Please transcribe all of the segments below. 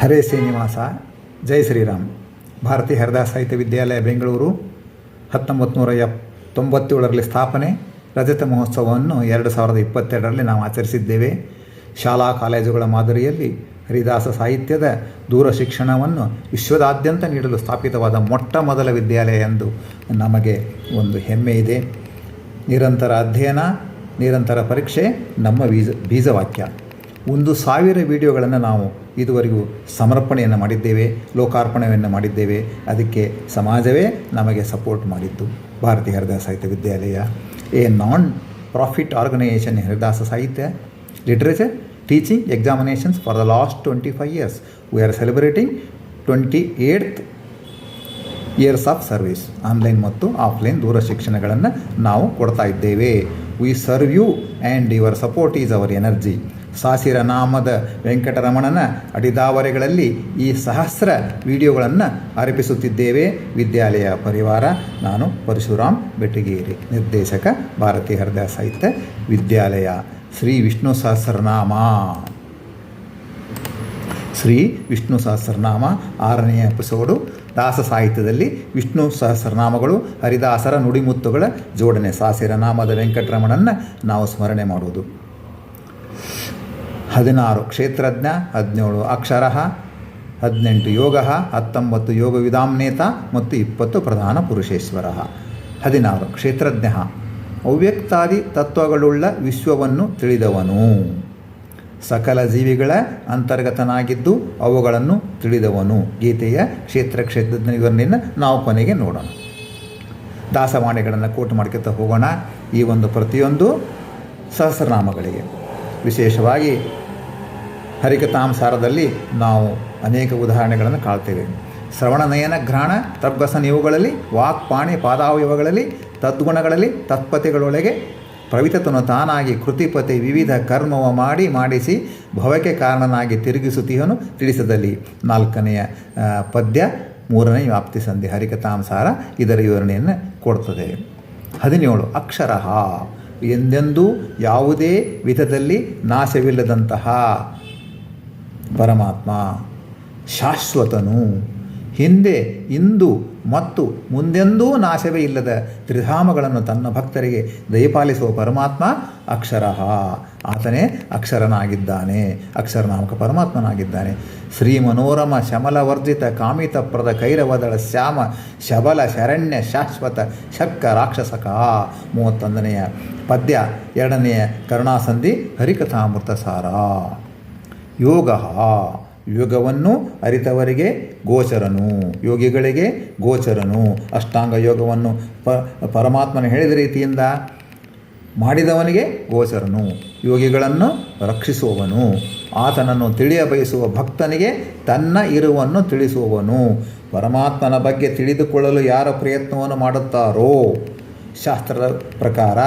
ಹರೇ ಶ್ರೀನಿವಾಸ, ಜೈ ಶ್ರೀರಾಮ್. ಭಾರತೀಯ ಹರಿದಾಸ ಸಾಹಿತ್ಯ ವಿದ್ಯಾಲಯ, ಬೆಂಗಳೂರು. ಹತ್ತೊಂಬತ್ತು ನೂರ ತೊಂಬತ್ತೇಳರಲ್ಲಿ ಸ್ಥಾಪನೆ, ರಜತ ಮಹೋತ್ಸವವನ್ನು ಎರಡು ಸಾವಿರದ ಇಪ್ಪತ್ತೆರಡರಲ್ಲಿ ನಾವು ಆಚರಿಸಿದ್ದೇವೆ. ಶಾಲಾ ಕಾಲೇಜುಗಳ ಮಾದರಿಯಲ್ಲಿ ಹರಿದಾಸ ಸಾಹಿತ್ಯದ ದೂರ ಶಿಕ್ಷಣವನ್ನು ವಿಶ್ವದಾದ್ಯಂತ ನೀಡಲು ಸ್ಥಾಪಿತವಾದ ಮೊಟ್ಟ ಮೊದಲ ವಿದ್ಯಾಲಯ ಎಂದು ನಮಗೆ ಒಂದು ಹೆಮ್ಮೆ ಇದೆ. ನಿರಂತರ ಅಧ್ಯಯನ, ನಿರಂತರ ಪರೀಕ್ಷೆ, ನಮ್ಮ ಬೀಜ, ಬೀಜವಾಕ್ಯ. ಒಂದು ಸಾವಿರ ವಿಡಿಯೋಗಳನ್ನು ನಾವು ಇದುವರೆಗೂ ಸಮರ್ಪಣೆಯನ್ನು ಮಾಡಿದ್ದೇವೆ, ಲೋಕಾರ್ಪಣೆಯನ್ನು ಮಾಡಿದ್ದೇವೆ. ಅದಕ್ಕೆ ಸಮಾಜವೇ ನಮಗೆ ಸಪೋರ್ಟ್ ಮಾಡಿದ್ದು. Bharatiya Haridasa Sahitya Vidyalaya, a non profit organization Haridasa Sahitya, literature, teaching, examinations for the last twenty five years. We are celebrating twenty eight years of service. Online ಮತ್ತು ಆಫ್ಲೈನ್ ದೂರ ಶಿಕ್ಷಣಗಳನ್ನು ನಾವು ಕೊಡ್ತಾ ಇದ್ದೇವೆ. We serve you and your support is our energy ಸಾಸಿರ ನಾಮದ ವೆಂಕಟರಮಣನ ಅಡಿದಾವರೆಗಳಲ್ಲಿ ಈ ಸಹಸ್ರ ವಿಡಿಯೋಗಳನ್ನು ಅರ್ಪಿಸುತ್ತಿದ್ದೇವೆ. ವಿದ್ಯಾಲಯ ಪರಿವಾರ, ನಾನು ಪರಶುರಾಮ್ ಬೆಟಗೇರಿ ನಿರ್ದೇಶಕ ಭಾರತೀಯ ಹೃದಯ ಸಾಹಿತ್ಯ, ವಿದ್ಯಾಲಯ ಶ್ರೀ ವಿಷ್ಣು ಸಹಸ್ರನಾಮ. ಶ್ರೀ ವಿಷ್ಣು ಸಹಸ್ರನಾಮ ಆರನೆಯ ಎಪಿಸೋಡು, ದಾಸ ಸಾಹಿತ್ಯದಲ್ಲಿ ವಿಷ್ಣು ಸಹಸ್ರನಾಮಗಳು, ಹರಿದಾಸರ ನುಡಿಮುತ್ತುಗಳ ಜೋಡಣೆ, ಸಾಸಿರನಾಮದ ವೆಂಕಟರಮಣನ್ನು ನಾವು ಸ್ಮರಣೆ ಮಾಡುವುದು. ಹದಿನಾರು ಕ್ಷೇತ್ರಜ್ಞ, ಹದಿನೇಳು ಅಕ್ಷರ, ಹದಿನೆಂಟು ಯೋಗ, ಹತ್ತೊಂಬತ್ತು ಯೋಗ ವಿಧಾಮ್ನೇತ ಮತ್ತು ಇಪ್ಪತ್ತು ಪ್ರಧಾನ ಪುರುಷೇಶ್ವರ. ಹದಿನಾರು ಕ್ಷೇತ್ರಜ್ಞ. ಅವ್ಯಕ್ತಾದಿ ತತ್ವಗಳುಳ್ಳ ವಿಶ್ವವನ್ನು ತಿಳಿದವನು. ಸಕಲ ಜೀವಿಗಳ ಅಂತರ್ಗತನಾಗಿದ್ದು ಅವುಗಳನ್ನು ತಿಳಿದವನು. ಗೀತೆಯ ಕ್ಷೇತ್ರ ಕ್ಷೇತ್ರಜ್ಞ ವಿವರಣೆಯನ್ನು ನಾವು ಕೊನೆಗೆ ನೋಡೋಣ. ದಾಸವಾಣಿಗಳನ್ನು ಕೋಟ್ ಮಾಡ್ಕೊತಾ ಹೋಗೋಣ. ಈ ಒಂದು ಪ್ರತಿಯೊಂದು ಸಹಸ್ರನಾಮಗಳಿಗೆ. ವಿಶೇಷವಾಗಿ ಹರಿಕತಾಂಸಾರದಲ್ಲಿ ನಾವು ಅನೇಕ ಉದಾಹರಣೆಗಳನ್ನು ಕಾಣ್ತೇವೆ. ಶ್ರವಣ ನಯನ ಘ್ರಾಣ ತದ್ವಸನ ಇವುಗಳಲ್ಲಿ ವಾಕ್ ಪಾಣಿ ಪಾದಾವಯವಗಳಲ್ಲಿ, ತದ್ಗುಣಗಳಲ್ಲಿ ತತ್ಪತಿಗಳೊಳಗೆ ಪ್ರವಿತತನು ತಾನಾಗಿ ಕೃತಿಪತಿ ವಿವಿಧ ಕರ್ಮವ ಮಾಡಿ ಮಾಡಿಸಿ ಭವಕ್ಕೆ ಕಾರಣನಾಗಿ ತಿರುಗಿಸುತ್ತೀಯನು ತಿಳಿಸದಲ್ಲಿ. ನಾಲ್ಕನೆಯ ಪದ್ಯ, ಮೂರನೇ ವ್ಯಾಪ್ತಿ ಸಂಧಿ ಹರಿಕತಾಂಸಾರ ಇದರ ವಿವರಣೆಯನ್ನು ಕೊಡ್ತದೆ. ಹದಿನೇಳು, ಅಕ್ಷರ ಎಂದೆಂದೂ ಯಾವುದೇ ವಿಧದಲ್ಲಿ ನಾಶವಿಲ್ಲದಂತಹ ಪರಮಾತ್ಮ ಶಾಶ್ವತನು. ಹಿಂದೆ, ಇಂದು, ಮತ್ತು ಮುಂದೆಂದೂ ನಾಶವೇ ಇಲ್ಲದ ತ್ರಿಧಾಮಗಳನ್ನು ತನ್ನ ಭಕ್ತರಿಗೆ ದಯಪಾಲಿಸುವ ಪರಮಾತ್ಮ ಅಕ್ಷರ. ಆತನೇ ಅಕ್ಷರನಾಗಿದ್ದಾನೆ, ಅಕ್ಷರನಾಮಕ ಪರಮಾತ್ಮನಾಗಿದ್ದಾನೆ. ಶ್ರೀ ಮನೋರಮ ಶಮಲವರ್ಜಿತ ಕಾಮಿತಪ್ರದ ಕೈರವದಳ ಶ್ಯಾಮ ಶಬಲ ಶರಣ್ಯ ಶಾಶ್ವತ ಶಕ್ಕ ರಾಕ್ಷಸಕ ಮೂವತ್ತೊಂದನೆಯ ಪದ್ಯ, ಎರಡನೆಯ ಕರುಣಾಸಂಧಿ ಹರಿಕಥಾಮೃತ ಸಾರ ಯೋಗ. ಯೋಗವನ್ನು ಅರಿತವರಿಗೆ ಗೋಚರನು. ಯೋಗಿಗಳಿಗೆ ಗೋಚರನು. ಅಷ್ಟಾಂಗ ಯೋಗವನ್ನು ಪ, ಪರಮಾತ್ಮನ ಹೇಳಿದ ರೀತಿಯಿಂದ ಮಾಡಿದವನಿಗೆ ಗೋಚರನು. ಯೋಗಿಗಳನ್ನು ರಕ್ಷಿಸುವವನು. ಆತನನ್ನು ತಿಳಿಯ ಬಯಸುವ ಭಕ್ತನಿಗೆ ತನ್ನ ಇರುವನ್ನು ತಿಳಿಸುವವನು. ಪರಮಾತ್ಮನ ಬಗ್ಗೆ ತಿಳಿದುಕೊಳ್ಳಲು ಯಾರ ಪ್ರಯತ್ನವನ್ನು ಮಾಡುತ್ತಾರೋ ಶಾಸ್ತ್ರದ ಪ್ರಕಾರ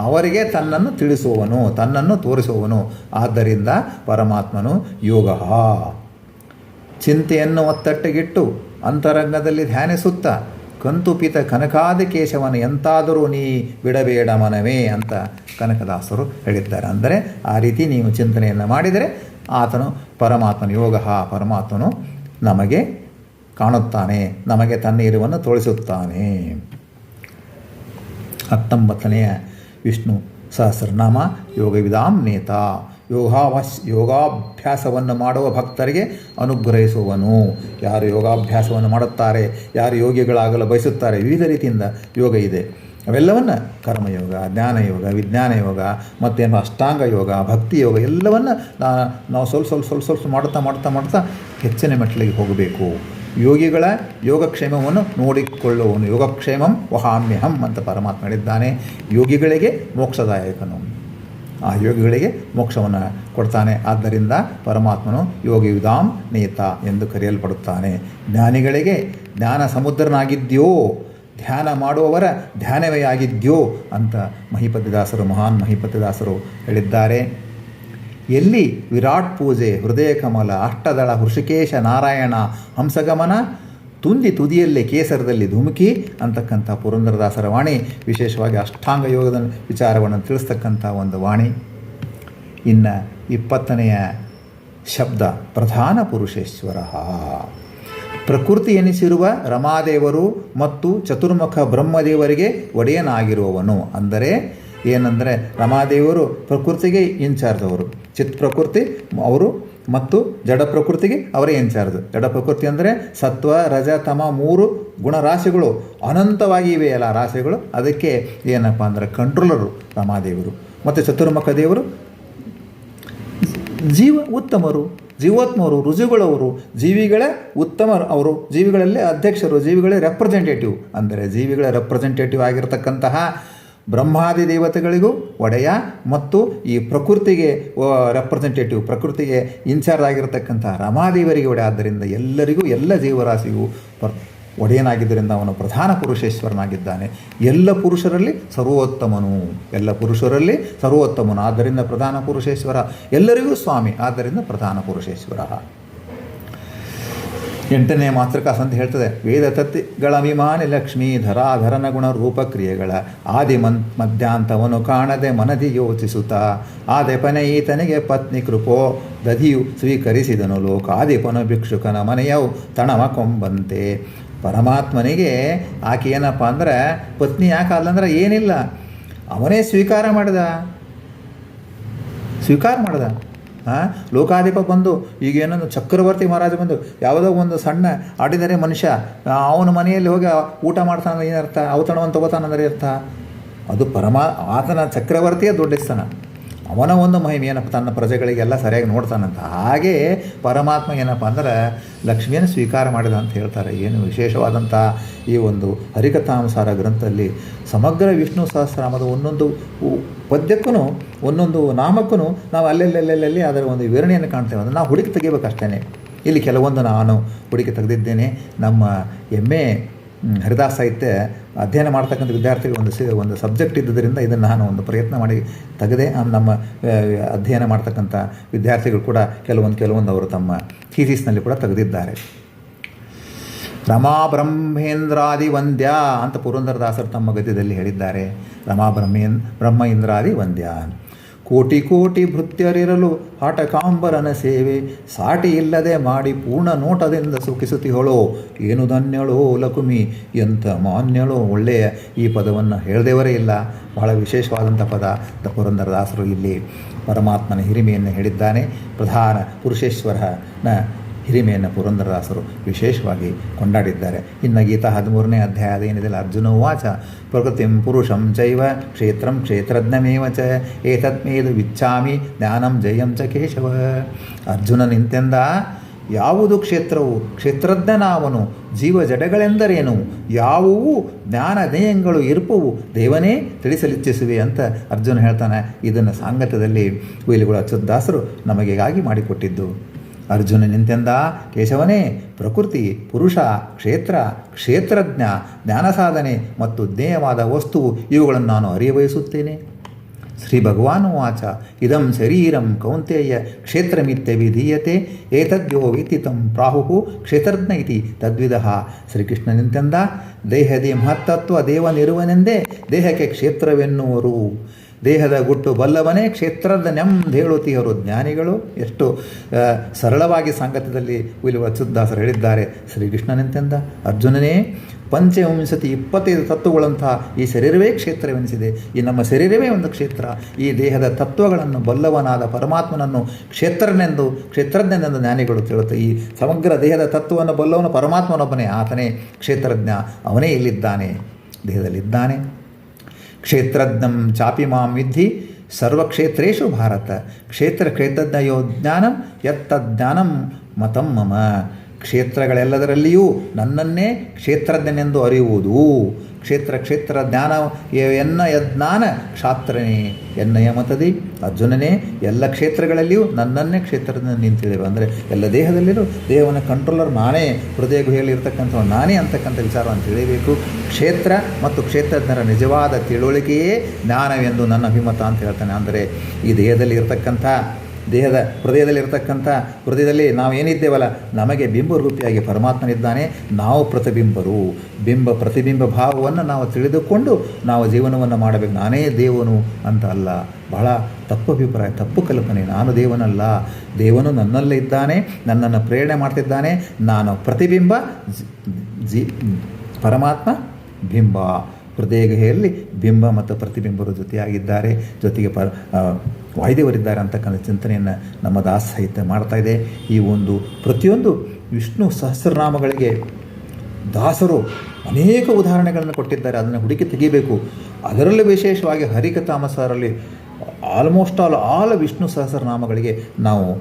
ಅವರಿಗೆ ತನ್ನನ್ನು ತಿಳಿಸುವವನು, ತನ್ನನ್ನು ತೋರಿಸುವವನು. ಆದ್ದರಿಂದ ಪರಮಾತ್ಮನು ಯೋಗ. ಚಿಂತೆಯನ್ನು ಒತ್ತಟ್ಟಿಗಿಟ್ಟು ಅಂತರಂಗದಲ್ಲಿ ಧ್ಯಾನಿಸುತ್ತ ಕಂತುಪಿತ ಕನಕಾದಿ ಕೇಶವನ್ನು ಎಂತಾದರೂ ನೀ ಬಿಡಬೇಡ ಮನವೇ ಅಂತ ಕನಕದಾಸರು ಹೇಳಿದ್ದಾರೆ. ಅಂದರೆ ಆ ರೀತಿ ನೀವು ಚಿಂತನೆಯನ್ನು ಮಾಡಿದರೆ ಆತನು ಪರಮಾತ್ಮನ ಯೋಗ, ಪರಮಾತ್ಮನು ನಮಗೆ ಕಾಣುತ್ತಾನೆ, ನಮಗೆ ತನ್ನ ಇರುವನ್ನು ತೋರಿಸುತ್ತಾನೆ. ಹತ್ತೊಂಬತ್ತನೆಯ ವಿಷ್ಣು ಸಹಸ್ರನಾಮ ಯೋಗವಿದಾಂ ನೇತ. ಯೋಗಾವಶ್ ಯೋಗಾಭ್ಯಾಸವನ್ನು ಮಾಡುವ ಭಕ್ತರಿಗೆ ಅನುಗ್ರಹಿಸುವನು. ಯಾರು ಯೋಗಾಭ್ಯಾಸವನ್ನು ಮಾಡುತ್ತಾರೆ, ಯಾರು ಯೋಗಿಗಳಾಗಲು ಬಯಸುತ್ತಾರೆ, ವಿವಿಧ ರೀತಿಯಿಂದ ಯೋಗ ಇದೆ. ಅವೆಲ್ಲವನ್ನು ಕರ್ಮಯೋಗ, ಜ್ಞಾನಯೋಗ ವಿಜ್ಞಾನ ಯೋಗ ಮತ್ತೇನು ಅಷ್ಟಾಂಗ ಯೋಗ, ಭಕ್ತಿ ಯೋಗ ಎಲ್ಲವನ್ನು ನಾವು ಸ್ವಲ್ಪ ಸ್ವಲ್ಪ ಸ್ವಲ್ಪ ಸ್ವಲ್ಪ ಮಾಡ್ತಾ ಮಾಡ್ತಾ ಮಾಡ್ತಾ ಹೆಚ್ಚಿನ ಮೆಟ್ಟಲಿಗೆ ಹೋಗಬೇಕು. ಯೋಗಿಗಳ ಯೋಗಕ್ಷೇಮವನ್ನು ನೋಡಿಕೊಳ್ಳುವನು ಯೋಗಕ್ಷೇಮಂ ವಹಾಮ್ಯಹಂ ಅಂತ ಪರಮಾತ್ಮ ಹೇಳಿದ್ದಾನೆ. ಯೋಗಿಗಳಿಗೆ ಮೋಕ್ಷದಾಯಕನು. ಆ ಯೋಗಿಗಳಿಗೆ ಮೋಕ್ಷವನ್ನು ಕೊಡ್ತಾನೆ. ಆದ್ದರಿಂದ ಪರಮಾತ್ಮನು ಯೋಗಿ ವಿಧಾಮ್ ನೇತ ಎಂದು ಕರೆಯಲ್ಪಡುತ್ತಾನೆ. ಜ್ಞಾನಿಗಳಿಗೆ ಜ್ಞಾನ ಸಮುದ್ರನಾಗಿದ್ಯೋ, ಧ್ಯಾನ ಮಾಡುವವರ ಧ್ಯಾನವೇ ಆಗಿದ್ಯೋ ಅಂತ ಮಹಿಪತಿದಾಸರು, ಮಹಾನ್ ಮಹಿಪತಿದಾಸರು ಹೇಳಿದ್ದಾರೆ. ಎಲ್ಲಿ ವಿರಾಟ್ ಪೂಜೆ, ಹೃದಯ ಕಮಲ, ಅಷ್ಟದಳ ಹೃಷಿಕೇಶ, ನಾರಾಯಣ, ಹಂಸಗಮನ ತುಂದಿ ತುದಿಯಲ್ಲೇ ಕೇಸರದಲ್ಲಿ ಧುಮುಕಿ ಅಂತಕ್ಕಂಥ ಪುರಂದರದಾಸರ ವಾಣಿ ವಿಶೇಷವಾಗಿ ಅಷ್ಟಾಂಗ ಯೋಗದ ವಿಚಾರವನ್ನು ತಿಳಿಸ್ತಕ್ಕಂಥ ಒಂದು ವಾಣಿ. ಇನ್ನು ಇಪ್ಪತ್ತನೆಯ ಶಬ್ದ, ಪ್ರಧಾನ ಪುರುಷೇಶ್ವರ. ಪ್ರಕೃತಿ ಎನಿಸಿರುವ ರಮಾದೇವರು ಮತ್ತು ಚತುರ್ಮುಖ ಬ್ರಹ್ಮದೇವರಿಗೆ ಒಡೆಯನಾಗಿರುವವನು ಅಂದರೆ ಏನಂದರೆ ರಮಾದೇವರು ಪ್ರಕೃತಿಗೆ ಇನ್ಚಾರ್ಜ್ ಅವರು? ಚಿತ್ ಪ್ರಕೃತಿ, ಅವರು ಮತ್ತು ಜಡ ಪ್ರಕೃತಿಗೆ ಅವರೇ ಇನ್ಚಾರ್ಜ್ ಜಡ ಪ್ರಕೃತಿ ಅಂದರೆ ಸತ್ವ, ರಜ, ತಮ ಮೂರು ಗುಣರಾಶಿಗಳು ಅನಂತವಾಗಿ ಇವೆ ಎಲ್ಲ ರಾಶಿಗಳು. ಅದಕ್ಕೆ ಏನಪ್ಪ ಅಂದರೆ ಕಂಟ್ರೋಲರು ರಮಾದೇವರು. ಮತ್ತು ಚತುರ್ಮುಖ ದೇವರು? ಜೀವ ಉತ್ತಮರು, ಜೀವೋತ್ಮರು, ರುಜುಗಳವರು, ಜೀವಿಗಳೇ ಉತ್ತಮರು ಅವರು. ಜೀವಿಗಳಲ್ಲೇ ಅಧ್ಯಕ್ಷರು ಜೀವಿಗಳೇ ರೆಪ್ರೆಸೆಂಟೇಟಿವ್ ಅಂದರೆ ಜೀವಿಗಳ ರೆಪ್ರೆಸೆಂಟೇಟಿವ್ ಆಗಿರತಕ್ಕಂತಹ ಬ್ರಹ್ಮಾದಿ ದೇವತೆಗಳಿಗೂ ಒಡೆಯ ಮತ್ತು ಈ ಪ್ರಕೃತಿಗೆ ರೆಪ್ರೆಸೆಂಟೇಟಿವ್ ಪ್ರಕೃತಿಗೆ ಇನ್ಚಾರ್ಜ್ ಆಗಿರತಕ್ಕಂಥ ರಮಾದೇವರಿಗೆ ಒಡೆಯ. ಆದ್ದರಿಂದ ಎಲ್ಲರಿಗೂ, ಎಲ್ಲ ಜೀವರಾಶಿಗೂ ಒಡೆಯನಾಗಿದ್ದರಿಂದ ಅವನು ಪ್ರಧಾನ ಪುರುಷೇಶ್ವರನಾಗಿದ್ದಾನೆ. ಎಲ್ಲ ಪುರುಷರಲ್ಲಿ ಸರ್ವೋತ್ತಮನು. ಎಲ್ಲ ಪುರುಷರಲ್ಲಿ ಸರ್ವೋತ್ತಮನು. ಆದ್ದರಿಂದ ಪ್ರಧಾನ ಪುರುಷೇಶ್ವರ. ಎಲ್ಲರಿಗೂ ಸ್ವಾಮಿ. ಆದ್ದರಿಂದ ಪ್ರಧಾನ ಪುರುಷೇಶ್ವರ. ಎಂಟನೇ ಮಾತೃಕಾಸ್ ಅಂತ ಹೇಳ್ತದೆ, ವೇದ ತತ್ತಿಗಳ ಅಭಿಮಾನಿ ಲಕ್ಷ್ಮೀ ಧರಾಧರನ ಗುಣ ರೂಪ ಕ್ರಿಯೆಗಳ, ಆದಿ ಮನ್, ಮಧ್ಯಾಂತವನ್ನು ಕಾಣದೆ ಮನದಿ ಯೋಚಿಸುತ್ತ ಆದೆಪನೆ ಈತನಿಗೆ ಪತ್ನಿ ಕೃಪೋ, ದಧಿಯು ಸ್ವೀಕರಿಸಿದನು ಲೋಕಾದಿಪನು ಭಿಕ್ಷುಕನ ಮನೆಯವು ತಣವ ಕೊಂಬಂತೆ. ಪರಮಾತ್ಮನಿಗೆ ಆಕೆ ಏನಪ್ಪ ಅಂದ್ರೆ, ಪತ್ನಿ ಯಾಕೆ ಅಂದ್ರೆ ಏನಿಲ್ಲ, ಅವನೇ ಸ್ವೀಕಾರ ಮಾಡಿದ. ಸ್ವೀಕಾರ ಮಾಡ್ದ. ಹಾಂ ಲೋಕಾಧಿಪ ಬಂದು ಈಗ ಏನೊಂದು ಚಕ್ರವರ್ತಿ ಮಹಾರಾಜ ಬಂದು ಯಾವುದೋ ಒಂದು ಸಣ್ಣ ಆಡಿದರೆ ಮನುಷ್ಯ ಅವನ ಮನೆಯಲ್ಲಿ ಹೋಗಿ ಊಟ ಮಾಡ್ತಾನೆ ಏನರ್ಥ? ಔತಣವನ್ನು ತಗೋತಾನಂದ್ರೆ ಅರ್ಥ ಅದು ಪರಮ, ಆತನ ಚಕ್ರವರ್ತಿಯೇ ದೊಡ್ಡ ಸ್ಥಾನ. ಅವನ ಒಂದು ಮಹಿಮೆ ಏನಪ್ಪ, ತನ್ನ ಪ್ರಜೆಗಳಿಗೆಲ್ಲ ಸರಿಯಾಗಿ ನೋಡ್ತಾನಂತ. ಹಾಗೆ ಪರಮಾತ್ಮ ಏನಪ್ಪ ಅಂದ್ರೆ ಲಕ್ಷ್ಮಿಯನ್ನು ಸ್ವೀಕಾರ ಮಾಡಿದ ಅಂತ ಹೇಳ್ತಾರೆ. ಏನು ವಿಶೇಷವಾದಂಥ ಈ ಒಂದು ಹರಿಕಥಾನುಸಾರ ಗ್ರಂಥದಲ್ಲಿ ಸಮಗ್ರ ವಿಷ್ಣು ಸಹಸ್ರನಾಮದ ಒಂದೊಂದು ಪದ್ಯಕ್ಕೂ ಒಂದೊಂದು ನಾಮಕ್ಕೂ ನಾವು ಅಲ್ಲೆಲ್ಲೆಲ್ಲೆಲ್ಲಿ ಅದರ ಒಂದು ವಿವರಣೆಯನ್ನು ಕಾಣ್ತೇವೆ. ಅಂದರೆ ನಾವು ಹುಡುಕಿ ತೆಗಿಬೇಕಷ್ಟೇ ಇಲ್ಲಿ ಕೆಲವೊಂದು ನಾನು ಹುಡುಕಿ ತೆಗೆದಿದ್ದೇನೆ. ನಮ್ಮ ಎಂ ಎ ಹರಿದಾಸ ಸಾಹಿತ್ಯ ಅಧ್ಯಯನ ಮಾಡ್ತಕ್ಕಂಥ ವಿದ್ಯಾರ್ಥಿಗಳು ಒಂದು ಸಿ, ಒಂದು ಸಬ್ಜೆಕ್ಟ್ ಇದ್ದುದರಿಂದ ಇದನ್ನು ನಾನು ಒಂದು ಪ್ರಯತ್ನ ಮಾಡಿ ತೆಗೆದೆ ನಮ್ಮ ಅಧ್ಯಯನ ಮಾಡ್ತಕ್ಕಂಥ ವಿದ್ಯಾರ್ಥಿಗಳು ಕೂಡ ಕೆಲವೊಂದು ಕೆಲವೊಂದು ಅವರು ತಮ್ಮ ಥೀಸಿಸ್ನಲ್ಲಿ ಕೂಡ ತೆಗೆದಿದ್ದಾರೆ. ರಮಾ ಬ್ರಹ್ಮೇಂದ್ರಾದಿ ವಂದ್ಯ ಅಂತ ಪುರಂದರದಾಸರು ತಮ್ಮ ಗದ್ಯದಲ್ಲಿ ಹೇಳಿದ್ದಾರೆ. ರಮಾ ಬ್ರಹ್ಮೇನ್ ಬ್ರಹ್ಮ ಇಂದ್ರಾದಿ ವಂದ್ಯ. ಕೋಟಿ ಕೋಟಿ ಭೃತ್ಯರಿರಲು ಹಾಟಕಾಂಬರನ ಸೇವೆ ಸಾಟಿ ಇಲ್ಲದೆ ಮಾಡಿ ಪೂರ್ಣ ನೋಟದಿಂದ ಸುಖಿಸುತ್ತಿಹೋಳೋ. ಏನು ಧನ್ಯಳೋ ಲಕುಮಿ, ಎಂಥ ಮಾನ್ಯಳೋ ಒಳ್ಳೆಯ ಈ ಪದವನ್ನು ಹೇಳದೇವರೇ ಇಲ್ಲ. ಬಹಳ ವಿಶೇಷವಾದಂಥ ಪದ ದ ಪುರಂದರದಾಸರು ಇಲ್ಲಿ ಪರಮಾತ್ಮನ ಹಿರಿಮೆಯನ್ನು ಹೇಳಿದ್ದಾನೆ. ಪ್ರಧಾನ ಪುರುಷೇಶ್ವರನ ಹಿರಿಮೆಯನ್ನು ಪುರಂದರದಾಸರು ವಿಶೇಷವಾಗಿ ಕೊಂಡಾಡಿದ್ದಾರೆ. ಇನ್ನು ಗೀತಾ ಹದಿಮೂರನೇ ಅಧ್ಯಾಯದ ಅರ್ಜುನ ವಾಚ ಪ್ರಕೃತಿಂ ಪುರುಷಂ ಚೈವ ಕ್ಷೇತ್ರಂ ಕ್ಷೇತ್ರಜ್ಞಮೇವ ಚ ಏತತ್ಮೇದು ವಿಚ್ಛಾಮಿ ಜ್ಞಾನಂ ಜಯಂ ಚ ಕೇಶವ. ಅರ್ಜುನ ನಿಂತೆಂದ, ಯಾವುದು ಕ್ಷೇತ್ರವು? ಕ್ಷೇತ್ರಜ್ಞನಾವನು, ಜೀವ ಜಡಗಳೆಂದರೇನು? ಯಾವುವು? ಜ್ಞಾನ ಜ್ಞೇಯಗಳು ಇರುಪವು, ದೇವನೇ ತಿಳಿಸಲಿಚ್ಛಿಸುವೆ ಅಂತ ಅರ್ಜುನ ಹೇಳ್ತಾನೆ. ಇದನ್ನು ಸಾಂಗತ್ಯದಲ್ಲಿ ಹುಯಿಲುಗಳು ಅಚ್ಯುತದಾಸರು ನಮಗೆಗಾಗಿ ಮಾಡಿಕೊಟ್ಟಿದ್ದು. ಅರ್ಜುನ ನಿಂತೆಂದ ಕೇಶವನೇ, ಪ್ರಕೃತಿ, ಪುರುಷ, ಕ್ಷೇತ್ರ, ಕ್ಷೇತ್ರಜ್ಞ, ಜ್ಞಾನ ಸಾಧನೆ ಮತ್ತು ಜ್ಞೇಯವಾದ ವಸ್ತು ಇವುಗಳನ್ನು ನಾನು ಅರಿಯಬಯಸುತ್ತೇನೆ. ಶ್ರೀ ಭಗವಾನು ವಾಚ. ಇದಂ ಶರೀರಂ ಕೌಂತೆಯ ಕ್ಷೇತ್ರಮಿತ್ಯ ವಿಧೀಯತೆ, ಏತದ್ಯೋ ವಿತ್ತಿತಂ ಪ್ರಾಹು ಕ್ಷೇತ್ರಜ್ಞ ಇತಿ ತದ್ವಿಧ ಶ್ರೀಕೃಷ್ಣ ನಿಂತೆಂದ, ದೇಹದಿ ಮಹತ್ತತ್ವ ದೇವನಿರುವನೆಂದೇ ದೇಹಕ್ಕೆ ಕ್ಷೇತ್ರವೆನ್ನುವರು. ದೇಹದ ಗುಟ್ಟು ಬಲ್ಲವನೇ ಕ್ಷೇತ್ರದ ನೆಮ್ಮದೇಳುತ್ತೀಯರು ಜ್ಞಾನಿಗಳು. ಎಷ್ಟು ಸರಳವಾಗಿ ಸಂಗತದಲ್ಲಿ ಉಲಿವ ಅಚ್ಯುತದಾಸರು ಹೇಳಿದ್ದಾರೆ. ಶ್ರೀಕೃಷ್ಣನೆಂತೆಂದ ಅರ್ಜುನನೇ, ಪಂಚವಿಂಶತಿ ಇಪ್ಪತ್ತೈದು ತತ್ವಗಳಂತಹ ಈ ಶರೀರವೇ ಕ್ಷೇತ್ರವೆನಿಸಿದೆ. ಈ ನಮ್ಮ ಶರೀರವೇ ಒಂದು ಕ್ಷೇತ್ರ. ಈ ದೇಹದ ತತ್ವಗಳನ್ನು ಬಲ್ಲವನಾದ ಪರಮಾತ್ಮನನ್ನು ಕ್ಷೇತ್ರನೆಂದು, ಕ್ಷೇತ್ರಜ್ಞನೆಂದು ಜ್ಞಾನಿಗಳು ತಿಳುತ್ತೆ ಈ ಸಮಗ್ರ ದೇಹದ ತತ್ವವನ್ನು ಬಲ್ಲವನು ಪರಮಾತ್ಮನೊಬ್ಬನೇ. ಆತನೇ ಕ್ಷೇತ್ರಜ್ಞ. ಅವನೇ ಇಲ್ಲಿದ್ದಾನೆ. ದೇಹದಲ್ಲಿದ್ದಾನೆ. క్షేత్రజ్ఞం చాపి మాం విద్ధి సర్వక్షేత్రేషు భారత. క్షేత్ర క్షేత్రజ్ఞయో జ్ఞానం యత్తజ్ఞానం మతం మమ. ಕ್ಷೇತ್ರಗಳೆಲ್ಲದರಲ್ಲಿಯೂ ನನ್ನನ್ನೇ ಕ್ಷೇತ್ರಜ್ಞನೆಂದು ಅರಿಯುವುದು. ಕ್ಷೇತ್ರ ಕ್ಷೇತ್ರ ಜ್ಞಾನ ಎನ್ನ ಯಜ್ಞಾನ ಕ್ಷಾತ್ರನೇ, ಎನ್ನಯ ಮತದಿ, ಅರ್ಜುನನೇ, ಎಲ್ಲ ಕ್ಷೇತ್ರಗಳಲ್ಲಿಯೂ ನನ್ನನ್ನೇ ಕ್ಷೇತ್ರಜ್ಞ ನಿಂತಿದ್ದೇವೆ. ಅಂದರೆ ಎಲ್ಲ ದೇಹದಲ್ಲಿರೋ ದೇಹವನ್ನು ಕಂಟ್ರೋಲರ್ ನಾನೇ ಹೃದಯ ಗುಹೆಯಲ್ಲಿ ಇರ್ತಕ್ಕಂಥ ನಾನೇ ಅಂತಕ್ಕಂಥ ವಿಚಾರವನ್ನು ತಿಳಿಯಬೇಕು. ಕ್ಷೇತ್ರ ಮತ್ತು ಕ್ಷೇತ್ರಜ್ಞರ ನಿಜವಾದ ತಿಳುವಳಿಕೆಯೇ ಜ್ಞಾನವೆಂದು ನನ್ನ ಅಭಿಮತ ಅಂತ ಹೇಳ್ತಾನೆ. ಅಂದರೆ ಈ ದೇಹದಲ್ಲಿ ಇರತಕ್ಕಂಥ ದೇಹದ ಹೃದಯದಲ್ಲಿರ್ತಕ್ಕಂಥ ಹೃದಯದಲ್ಲಿ ನಾವು ಏನಿದ್ದೇವಲ್ಲ ನಮಗೆ ಬಿಂಬರೂಪಿಯಾಗಿ ಪರಮಾತ್ಮನಿದ್ದಾನೆ, ನಾವು ಪ್ರತಿಬಿಂಬರು. ಬಿಂಬ ಪ್ರತಿಬಿಂಬ ಭಾವವನ್ನು ನಾವು ತಿಳಿದುಕೊಂಡು ನಾವು ಜೀವನವನ್ನು ಮಾಡಬೇಕು. ನಾನೇ ದೇವನು ಅಂತ ಅಲ್ಲ. ಬಹಳ ತಪ್ಪು ಅಭಿಪ್ರಾಯ, ತಪ್ಪು ಕಲ್ಪನೆ. ನಾನು ದೇವನಲ್ಲ. ದೇವನು ನನ್ನಲ್ಲೇ ಇದ್ದಾನೆ, ನನ್ನನ್ನು ಪ್ರೇರಣೆ ಮಾಡ್ತಿದ್ದಾನೆ. ನಾನು ಪ್ರತಿಬಿಂಬ, ಜಿ- ಪರಮಾತ್ಮ ಬಿಂಬ. ಹೃದಯಗೆಯಲ್ಲಿ ಬಿಂಬ ಮತ್ತು ಪ್ರತಿಬಿಂಬರು ಜೊತೆಯಾಗಿದ್ದಾರೆ. ಜೊತೆಗೆ ಪರ ವಾಯುದೇವರಿದ್ದಾರೆ ಅಂತಕ್ಕಂಥ ಚಿಂತನೆಯನ್ನು ನಮ್ಮ ದಾಸ ಸಾಹಿತ್ಯ ಮಾಡ್ತಾ ಇದೆ. ಈ ಒಂದು ಪ್ರತಿಯೊಂದು ವಿಷ್ಣು ಸಹಸ್ರನಾಮಗಳಿಗೆ ದಾಸರು ಅನೇಕ ಉದಾಹರಣೆಗಳನ್ನು ಕೊಟ್ಟಿದ್ದಾರೆ. ಅದನ್ನು ಹುಡುಕಿ ತೆಗಿಬೇಕು. ಅದರಲ್ಲೂ ವಿಶೇಷವಾಗಿ ಹರಿಕಥಾಮಸರಲ್ಲಿ ಆಲ್ಮೋಸ್ಟ್ ಆಲ್ ಆಲ್ ವಿಷ್ಣು ಸಹಸ್ರನಾಮಗಳಿಗೆ ನಾವು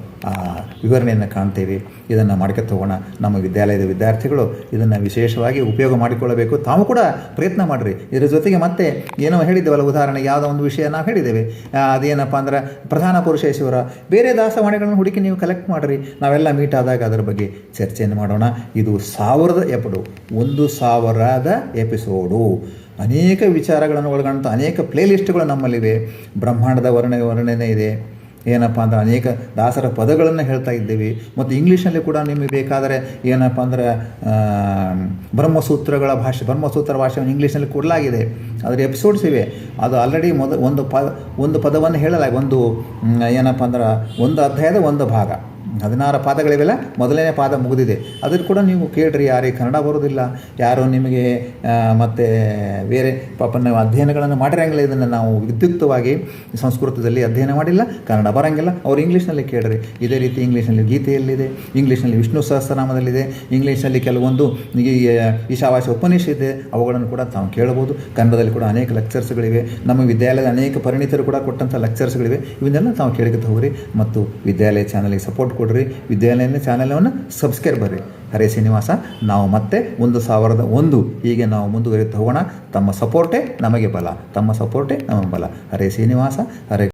ವಿವರಣೆಯನ್ನು ಕಾಣ್ತೇವೆ. ಇದನ್ನು ಮಾಡ್ಕೊತ ಹೋಗೋಣ ನಮ್ಮ ವಿದ್ಯಾಲಯದ ವಿದ್ಯಾರ್ಥಿಗಳು ಇದನ್ನು ವಿಶೇಷವಾಗಿ ಉಪಯೋಗ ಮಾಡಿಕೊಳ್ಳಬೇಕು. ತಾವು ಕೂಡ ಪ್ರಯತ್ನ ಮಾಡಿರಿ. ಇದರ ಜೊತೆಗೆ ಮತ್ತೆ ಏನೋ ಹೇಳಿದ್ದೇವಲ್ಲ, ಉದಾಹರಣೆಗೆ ಯಾವುದೋ ಒಂದು ವಿಷಯ ನಾವು ಹೇಳಿದ್ದೇವೆ. ಅದೇನಪ್ಪ ಅಂದ್ರೆ ಪ್ರಧಾನ ಪುರುಷೇಶ್ವರ. ಬೇರೆ ದಾಸವಾಣಿಗಳನ್ನು ಹುಡುಕಿ ನೀವು ಕಲೆಕ್ಟ್ ಮಾಡಿರಿ. ನಾವೆಲ್ಲ ಮೀಟ್ ಆದಾಗ ಅದರ ಬಗ್ಗೆ ಚರ್ಚೆಯನ್ನು ಮಾಡೋಣ. ಇದು ಸಾವಿರದ ಎಪಡು ಒಂದು ಸಾವಿರದ ಎಪಿಸೋಡು. ಅನೇಕ ವಿಚಾರಗಳನ್ನು ಒಳಗೊಂಡಂಥ ಅನೇಕ ಪ್ಲೇಲಿಸ್ಟ್ಗಳು ನಮ್ಮಲ್ಲಿವೆ. ಬ್ರಹ್ಮಾಂಡದ ವರ್ಣನೆ ವರ್ಣನೆ ಇದೆ. ಏನಪ್ಪ ಅಂದರೆ ಅನೇಕ ದಾಸರ ಪದಗಳನ್ನು ಹೇಳ್ತಾ ಇದ್ದೀವಿ. ಮತ್ತು ಇಂಗ್ಲೀಷ್ನಲ್ಲಿ ಕೂಡ ನಿಮಗೆ ಬೇಕಾದರೆ ಏನಪ್ಪ ಅಂದರೆ ಬ್ರಹ್ಮಸೂತ್ರಗಳ ಭಾಷೆ, ಬ್ರಹ್ಮಸೂತ್ರ ಭಾಷೆಯನ್ನು ಇಂಗ್ಲೀಷ್ನಲ್ಲಿ ಕೊಡಲಾಗಿದೆ. ಅದರ ಎಪಿಸೋಡ್ಸ್ ಇವೆ. ಅದು ಆಲ್ರೆಡಿ ಮೊದ, ಒಂದು ಪದ ಒಂದು ಪದವನ್ನು ಹೇಳಲಾಗಿ ಒಂದು ಏನಪ್ಪ ಅಂದ್ರೆ, ಒಂದು ಅಧ್ಯಾಯದ ಒಂದು ಭಾಗ. ಹದಿನಾರು ಪಾದಗಳಿವೆಲ್ಲ ಮೊದಲನೇ ಪಾದ ಮುಗಿದಿದೆ. ಅದನ್ನು ಕೂಡ ನೀವು ಕೇಳ್ರಿ ಯಾರಿಗೆ ಕನ್ನಡ ಬರೋದಿಲ್ಲ ಯಾರು ನಿಮಗೆ ಮತ್ತು ಬೇರೆ ಪಾಪ ನಾವು ಅಧ್ಯಯನಗಳನ್ನು ಮಾಡಿರಂಗಿಲ್ಲ ಇದನ್ನು ನಾವು ವಿದ್ಯುಕ್ತವಾಗಿ ಸಂಸ್ಕೃತದಲ್ಲಿ ಅಧ್ಯಯನ ಮಾಡಿಲ್ಲ, ಕನ್ನಡ ಬರಂಗಿಲ್ಲ, ಅವ್ರು ಇಂಗ್ಲೀಷ್ನಲ್ಲಿ ಕೇಳ್ರಿ. ಇದೇ ರೀತಿ ಇಂಗ್ಲೀಷ್ನಲ್ಲಿ ಗೀತೆಯಲ್ಲಿದೆ, ಇಂಗ್ಲೀಷ್ನಲ್ಲಿ ವಿಷ್ಣು ಸಹಸ್ರನಾಮದಲ್ಲಿದೆ, ಇಂಗ್ಲೀಷ್ನಲ್ಲಿ ಕೆಲವೊಂದು ಈ ಈಶಾವಾಸ ಉಪನಿಷಿದೆ ಇದೆ, ಅವುಗಳನ್ನು ಕೂಡ ತಾವು ಕೇಳಬಹುದು ಕನ್ನಡದಲ್ಲಿ ಕೂಡ ಅನೇಕ ಲೆಕ್ಚರ್ಸ್ಗಳಿವೆ, ನಮ್ಮ ವಿದ್ಯಾಲಯದ ಅನೇಕ ಪರಿಣಿತರು ಕೂಡ ಕೊಟ್ಟಂಥ ಲೆಕ್ಚರ್ಸ್ಗಳಿವೆ, ಇವನ್ನೆಲ್ಲ ತಾವು ಕೇಳಿಕೆ ಹೋಗ್ರಿ. ಮತ್ತು ವಿದ್ಯಾಲಯ ಚಾನಲ್ಗೆ ಸಪೋರ್ಟ್ ಕೊಡ್ರಿ ವಿದ್ಯಾಲಯನ ಚಾನಲನ್ನು ಸಬ್ಸ್ಕ್ರೈಬ್ ಬರ್ರಿ. ಹರೇ ಶ್ರೀನಿವಾಸ, ನಾವು ಮತ್ತೆ ಒಂದು ಸಾವಿರದ ಒಂದು ಹೀಗೆ ನಾವು ಮುಂದುವರಿತಾ ಹೋಗೋಣ. ತಮ್ಮ ಸಪೋರ್ಟೇ ನಮಗೆ ಬಲ. ತಮ್ಮ ಸಪೋರ್ಟೇ ನಮಗೆ ಬಲ. ಹರೇ ಶ್ರೀನಿವಾಸ, ಹರೇ